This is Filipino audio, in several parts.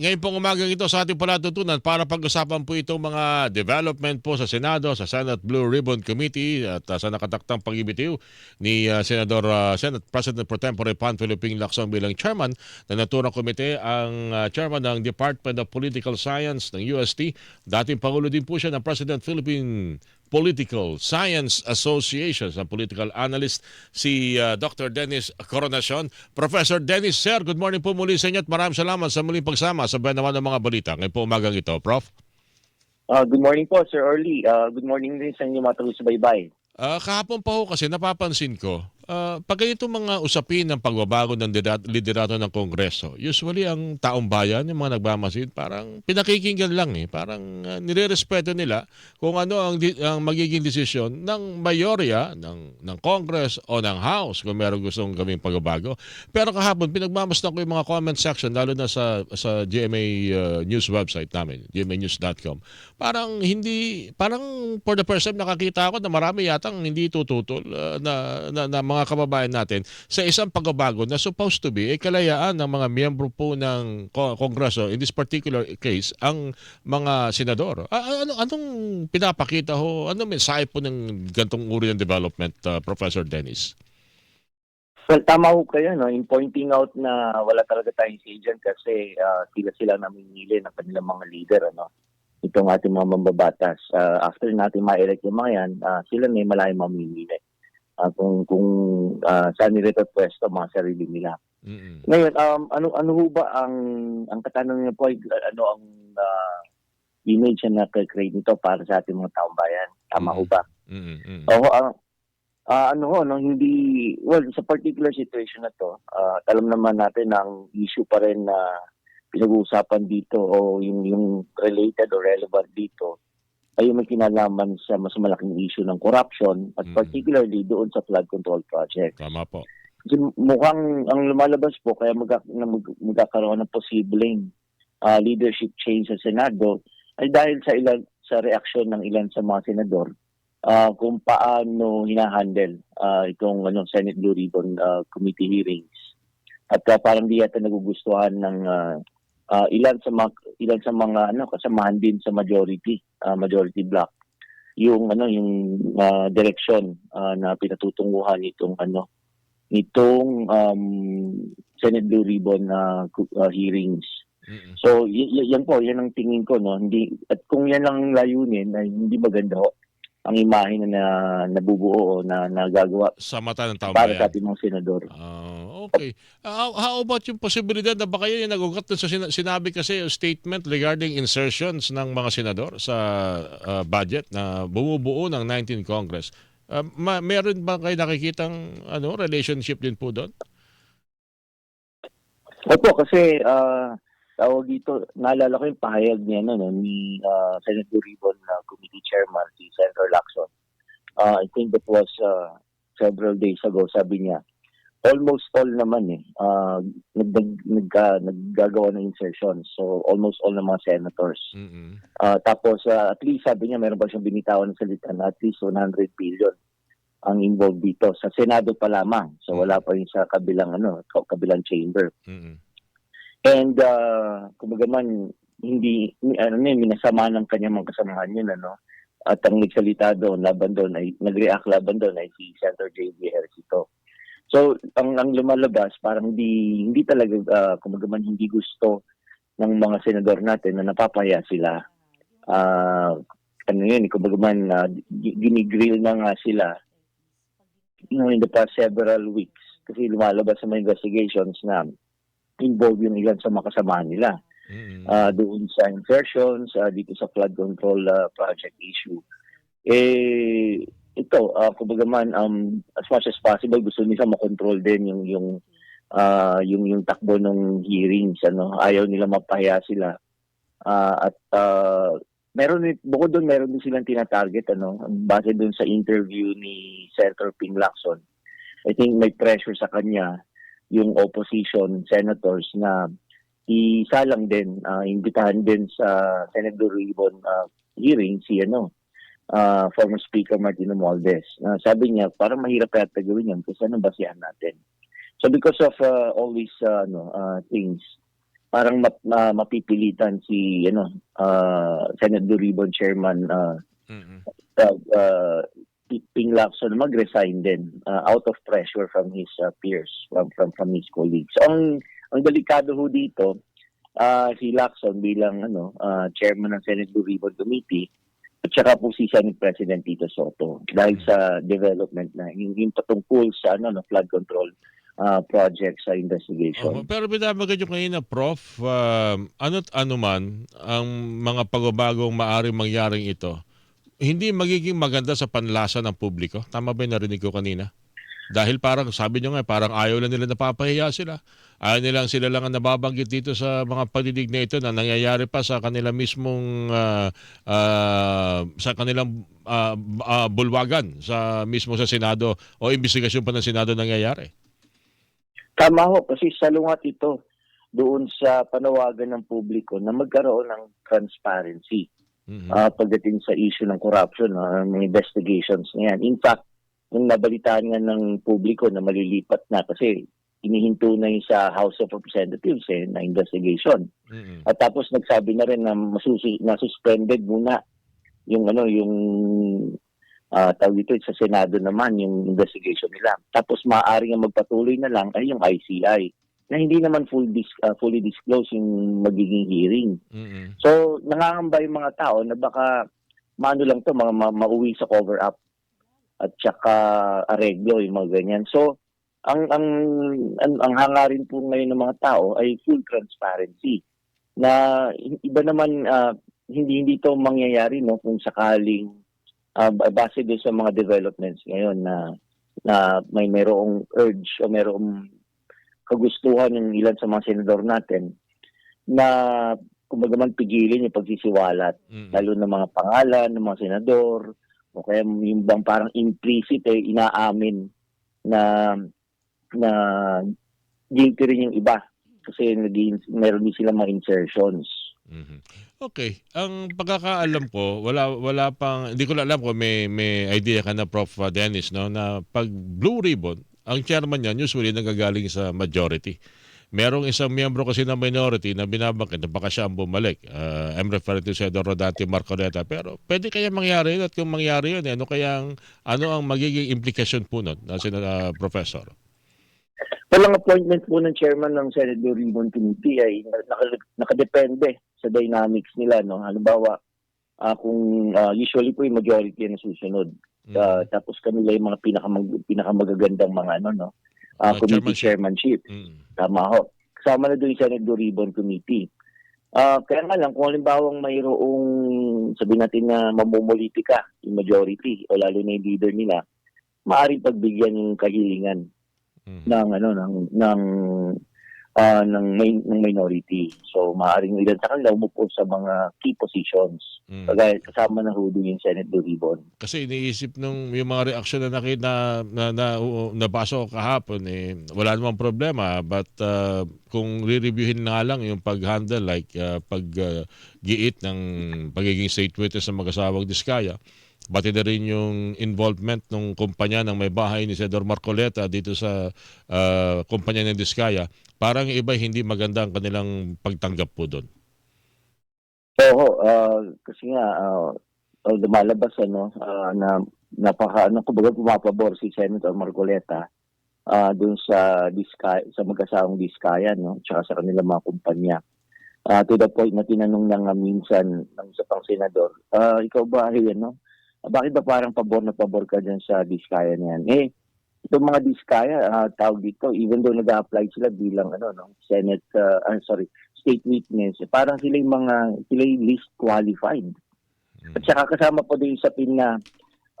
ngayon pong umagang ito sa ating palatutunan para pag-usapan po itong mga development po sa Senado, sa Senate Blue Ribbon Committee at uh, sa nakataktang pag-ibitiw ni uh, Senador uh, Senate President Pro Tempore Pan Philippine Lacson bilang chairman ng naturang komite ang uh, chairman ng Department of Political Science ng UST. Dating pangulo din po siya ng President Philippine Political Science Association sa political analyst si uh, Dr. Dennis Coronacion. Professor Dennis, sir, good morning po muli sa inyo at maraming salamat sa muling pagsama sa naman ng mga balita. Ngayon po umagang ito, Prof. Uh, good morning po, Sir Early. Uh, good morning din sa inyo mga taga-subaybay. Ah, kahapon pa ho kasi napapansin ko, ah, pag ganitong mga usapin ng pagbabago ng lidera- liderato ng Kongreso, usually ang taong bayan, yung mga nagmamasid, parang pinakikinggan lang eh. Parang uh, nirerespeto nila kung ano ang, ang magiging desisyon ng mayorya ng, ng Congress o ng House kung meron gustong gawing pagbabago. Pero kahapon, pinagmamasdan ko yung mga comment section, lalo na sa, sa GMA uh, News website namin, gmanews.com. Parang hindi, parang for the first time nakakita ako na marami yatang hindi tututol uh, na, na, na mga kababayan natin sa isang pagbabago na supposed to be ay kalayaan ng mga miyembro po ng ko- Kongreso, in this particular case, ang mga senador. Ano, anong pinapakita ho? Ano mensahe po ng gantong uri ng development, uh, Professor Dennis? Well, tama ho kayo no, in pointing out na wala talaga tayong say kasi uh, sila sila namimili ng kanilang mga leader. Ano? Itong ating mga mambabatas. Uh, after natin ma-elect yung mga yan, uh, sila na yung malayang mamimili. Uh, kung kung uh, saan nila ito pwesto, mga sarili nila. Mm-mm. Ngayon, um, ano ano ho ba ang ang katanungan niyo po ay uh, ano ang uh, image na create nito para sa ating mga taong bayan? Tama ho Mm. ba? Mm-mm. Oo, ah, ah, ano ho, no, hindi, well, sa particular situation na to, ah, alam naman natin ang issue pa rin na pinag-uusapan dito o yung, yung related or relevant dito ay may kinalaman sa mas malaking issue ng corruption at Mm. particularly doon sa flood control project. Tama po. Kasi mukhang ang lumalabas po kaya mag, na mag, magkakaroon ng posibleng ah, leadership change sa Senado ay dahil sa ilan sa reaksyon ng ilan sa mga senador ah, kung paano hinahandle ah, itong ano, Senate Blue Ribbon ah, Committee hearings. At ah, parang di yata nagugustuhan ng ah, ah, ilan sa mga ilan sa mga ano kasamahan din sa majority ah, majority block yung ano yung ah, direksyon ah, na pinatutunguhan nitong ano nitong um, Senate Blue Ribbon na uh, hearings. Mm-mm. So, yan po, yan ang tingin ko, no? Hindi, at kung yan ang layunin, ay hindi maganda ho ang imahe na, na nabubuo o na nagagawa Sa mata ng para bayan. sa ating mga senador. Ah, okay. Ah, how about yung posibilidad na baka yun yung nagugat sa sina- sinabi kasi yung statement regarding insertions ng mga senador sa ah, budget na bumubuo ng 19 Congress. Ah, ma- meron ba kayo nakikitang ano relationship din po doon? Opo, kasi ah, tawag dito, naalala ko yung pahayag niya no, no, ni uh, Senate Blue Ribbon uh, Committee Chairman, si Senator Lacson. Ah, I think that was uh, several days ago, sabi niya, almost all naman eh, uh, nag, nag, nagka- naggagawa ng insertions. So, almost all ng mga senators. Mm-mm. Ah, tapos, ah, at least sabi niya, meron pa siyang binitawan ng salita na at least 100 billion ang involved dito. Sa Senado pa lamang. So, wala pa yung sa kabilang, ano, kabilang chamber. Mm-mm. And uh, kumbaga man, hindi, ano yun, minasama ng kanyang mga kasamahan yun, ano. At ang nagsalita doon, laban doon, ay, nag-react laban doon ay si Senator J.B. Ejercito. So, ang, ang lumalabas, parang hindi, hindi talaga, uh, kumbaga man, hindi gusto ng mga senador natin na napapaya sila. Ah, ano yun, kumbaga man, uh, ginigrill na nga sila you know, in the past several weeks kasi lumalabas sa mga investigations na involved yung ilan sa mga kasamahan nila Mm-mm. ah doon sa insertions, ah, dito sa flood control ah, project issue. Eh, ito, uh, kumbaga man, um, as much as possible, gusto nila makontrol din yung, yung, ah, yung, yung takbo ng hearings. Ano? Ayaw nila mapahiya sila. Ah, at ah, meron din- bukod doon meron din silang tinatarget ano base doon sa interview ni Senator Ping Lacson I think may pressure sa kanya yung opposition senators na isalang din ah, imbitahan din sa Senate Blue Ribbon ah, hearing si ano ah, former Speaker Martino Moldes Na sabi niya parang mahirap yata gawin yan kasi ano basihan natin so because of ah, all these ah, ano ah, things parang map, ma- mapipilitan si ano uh, Senate Blue Ribbon Chairman uh, Mm-mm. uh, uh, Ping Lacson mag-resign din uh, out of pressure from his uh, peers, from, from from his colleagues. So, ang ang delikado ho dito, uh, si Lacson bilang ano uh, chairman ng Senate Blue Ribbon Committee at saka po si Senate President Tito Soto dahil sa development na yung, yung patungkol sa ano no, flood control uh, project sa investigation. pero binabanggit nyo kanina, Prof, um, ano't ano man ang mga pagbabagong maaaring mangyaring ito, hindi magiging maganda sa panlasa ng publiko. Tama ba yung narinig ko kanina? Dahil parang sabi nyo nga, parang ayaw lang nila napapahiya sila. Ayaw nilang sila lang ang nababanggit dito sa mga panidig na ito na nangyayari pa sa kanila mismong ah, ah, sa kanilang ah, ah, bulwagan sa mismo sa Senado o investigasyon pa ng Senado nangyayari. Tama ho, kasi salungat ito doon sa panawagan ng publiko na magkaroon ng transparency. Mhm. ah, pagdating sa issue ng corruption, ah, mga investigations na yan. In fact, yung nabalitaan nga ng publiko na malilipat na kasi inihinto na yung sa House of Representatives eh, na investigation. Mhm. At tapos nagsabi na rin na masusi, na suspended muna yung ano yung ah tawag dito sa Senado naman yung investigation nila. Tapos maaari nga magpatuloy na lang ay yung ICI na hindi naman full dis, ah, fully disclose yung magiging hearing. Mhm. So, nangangamba yung mga tao na baka maano lang to, mga ma- mauwi sa cover up at saka areglo yung mga ganyan. So, ang ang ang, ang hangarin po ngayon ng mga tao ay full transparency na iba naman ah, hindi hindi to mangyayari no kung sakaling ah, base doon sa mga developments ngayon na na may merong urge o merong kagustuhan ng ilan sa mga senador natin na kumbaga man pigilin yung pagsisiwalat Mhm. lalo ng mga pangalan ng mga senador o kaya yung bang parang implicit eh inaamin na na guilty rin yung iba kasi naging meron din sila mga insertions. Mhm. Okay, ang pagkakaalam ko, wala wala pang hindi ko alam kung may may idea ka na Prof Dennis no na pag Blue Ribbon, ang chairman niyan usually nagagaling sa majority. Merong isang miyembro kasi ng minority na binabangkit na baka siya ang bumalik. Uh, I'm referring to Senador Rodante Marcoleta. Pero pwede kaya mangyari yun at kung mangyari yun, eh, ano kaya ang, ano ang magiging implikasyon po nun, na uh, Professor? Walang appointment po ng chairman ng Senate Ribbon Committee ay naka- nakadepende sa dynamics nila. No? Halimbawa, ah, kung ah, usually po yung majority ang nasusunod. Mhm. Ah, tapos kanila yung mga pinakamag, pinakamagagandang mga ano, no? Ah, committee chairmanship. chairmanship. Mhm. Tama ho. Kasama na doon yung Senate Blue Ribbon Committee. Ah, kaya nga lang, kung halimbawa mayroong, sabihin natin na mamumulitika, yung majority, o lalo na yung leader nila, maaaring pagbigyan yung kahilingan Mhm. ng ano ng ng ah, ng, may, ng minority. So maaaring ilan sa kanila umupo sa mga key positions. Mhm. Kagaya kasama na ho doon yung Senate Blue Ribbon. Kasi iniisip nung yung mga reaksyon na nakita na, na, na nabasa ko kahapon eh wala namang problema but uh, kung re-reviewin na lang yung pag-handle like uh, pag uh, giit ng pagiging state witness ng mag-asawang Diskaya pati na rin yung involvement ng kumpanya ng may bahay ni Senador Marcoleta dito sa uh, kumpanya ng Diskaya parang iba hindi maganda ang kanilang pagtanggap po doon. Oo, ah, kasi nga ah, lumalabas ano ah, na napaka ano kumbaga pumapabor si Senator Marcoleta ah doon sa Diskaya sa mag-asawang Diskaya no tsaka sa kanilang mga kumpanya. Ah, to the point na tinanong na nga minsan ng isa pang senador, ah, ikaw ba ay ano, bakit ba parang pabor na pabor ka dyan sa Diskaya niyan? Eh, itong mga Diskaya, ah, tawag dito, even though nag-apply sila bilang ano, no, Senate, ah, ah, sorry, state witness, eh, parang sila yung mga, sila yung least qualified. Mm. At saka kasama po din sa pin na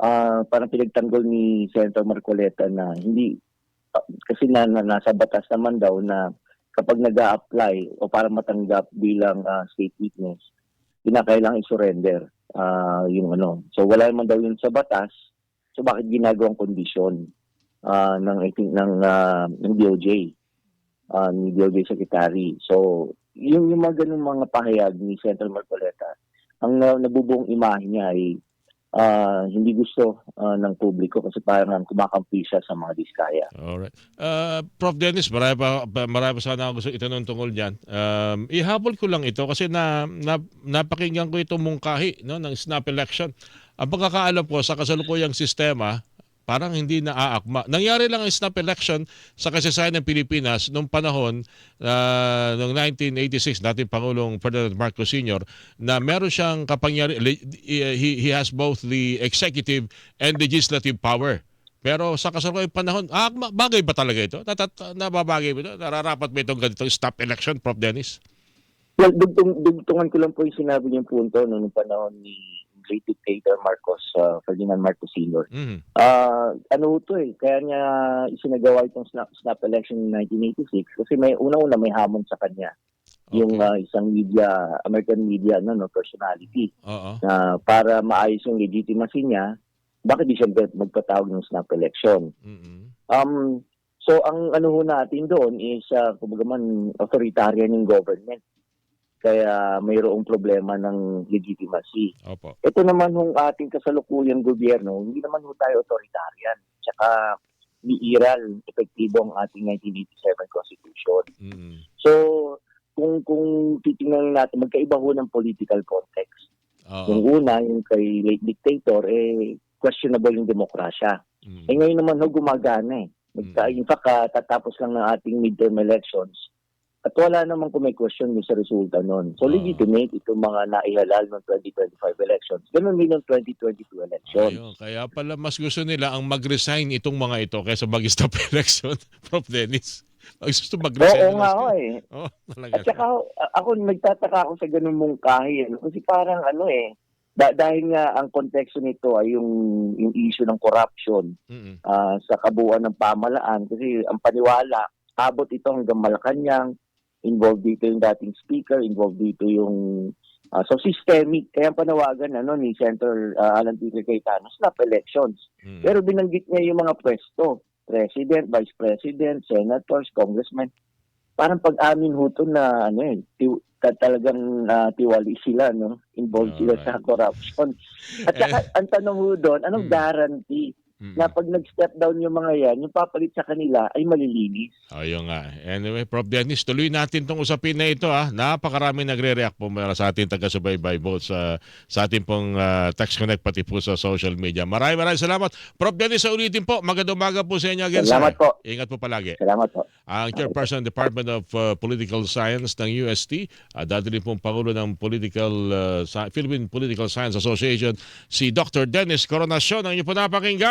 ah, parang pinagtanggol ni Senator Marcoleta na hindi, ah, kasi na, na, nasa batas naman daw na kapag nag apply o para matanggap bilang ah, state witness, kinakailangan i-surrender ah, yung ano. So wala naman daw yun sa batas, so bakit ginagawang kondisyon ah, ng, I think, ng, ah, ng DOJ? ah, ni DOJ Secretary. So, yung, yung mga ganung mga pahayag ni Senator Marcoleta, ang uh, nabubuong imahe niya ay ah, hindi gusto ah, ng publiko kasi parang kumakampi siya sa mga diskaya. Alright. Uh, Prof. Dennis, marami pa, marami pa sana ako gusto itanong tungkol dyan. Um, ihabol ko lang ito kasi na, na, napakinggan ko itong mungkahi no, ng snap election. Ang pagkakaalam ko sa kasalukuyang sistema, parang hindi naaakma. Nangyari lang ang snap election sa kasaysayan ng Pilipinas noong panahon uh, noong 1986, dating Pangulong Ferdinand Marcos Sr. na meron siyang kapangyari, he, he has both the executive and legislative power. Pero sa kasalukuyang panahon, ah, bagay ba talaga ito? Natat, nababagay ba ito? Nararapat ba itong ganitong stop election, Prof. Dennis? Well, dugtong, dugtungan ko lang po yung sinabi niyang punto no, nung panahon ni late dictator Marcos, ah, Ferdinand Marcos Sr. Mhm. Ah, ano to eh, kaya niya isinagawa itong snap, snap election in 1986 kasi may una-una may hamon sa kanya. Yung Okay. ah, isang media, American media no, no personality Oo. na para maayos yung legitimacy niya, bakit di siya magpatawag ng snap election? Mhm. Um, so ang ano ho natin doon is uh, kumbaga man authoritarian yung government. Kaya mayroong problema ng legitimacy. Opo. Ito naman yung ating kasalukuyang gobyerno, hindi naman ho tayo authoritarian. Tsaka niiral, epektibo ang ating 1987 Constitution. Mhm. So, kung kung titingnan natin, magkaiba ho ng political context. Yung Oo. una, yung kay late dictator, eh, questionable yung demokrasya. Mhm. Eh ngayon naman ho, gumagana eh. Mm. In fact, ah, tatapos lang ng ating midterm elections at wala naman kung may question dun sa resulta nun. So Ah. legitimate itong mga naihalal ng 2025 elections. Ganun din ng 2022 elections. Ayun, kaya pala mas gusto nila ang mag-resign itong mga ito kaysa mag-stop election, Prof. Dennis. Mas gusto mag-resign. Oo nga ho eh. Oo, talaga. At saka ako nagtataka ako sa ganung mungkahi. Ano? Kasi parang ano eh, da- dahil nga ang konteksto nito ay yung, yung issue ng corruption Mhm. ah, sa kabuuan ng pamalaan kasi ang paniwala, abot ito hanggang Malacanang, involved dito yung dating speaker, involved dito yung ah, so systemic. Kaya ang panawagan ano, ni Senator ah, Alan Peter Cayetano, snap elections. Mhm. Pero binanggit niya yung mga pwesto, president, vice president, senators, congressmen. Parang pag-amin ho to na ano eh, ti- talagang ah, tiwali sila, no? Involved sila sa corruption. At saka, ang tanong ho doon, anong Hmm. guarantee Mhm. na pag nag-step down yung mga yan, yung papalit sa kanila ay malilinis. Ayun nga. Anyway, Prof. Dennis, tuloy natin tong usapin na ito. Ah. Napakarami nagre-react po mula sa ating taga-subaybay both sa, sa ating pong ah, Text Connect pati po sa social media. Maraming maraming salamat. Prof. Dennis, sa ulitin po. Magandang umaga po sa inyo again, Salamat sir. po. Ingat po palagi. Salamat po. Ang Chairperson ng Department of uh, Political Science ng UST, at dati rin pong Pangulo ng Political, uh, Philippine Political Science Association, si Dr. Dennis Coronacion, ang inyo po napakinggan.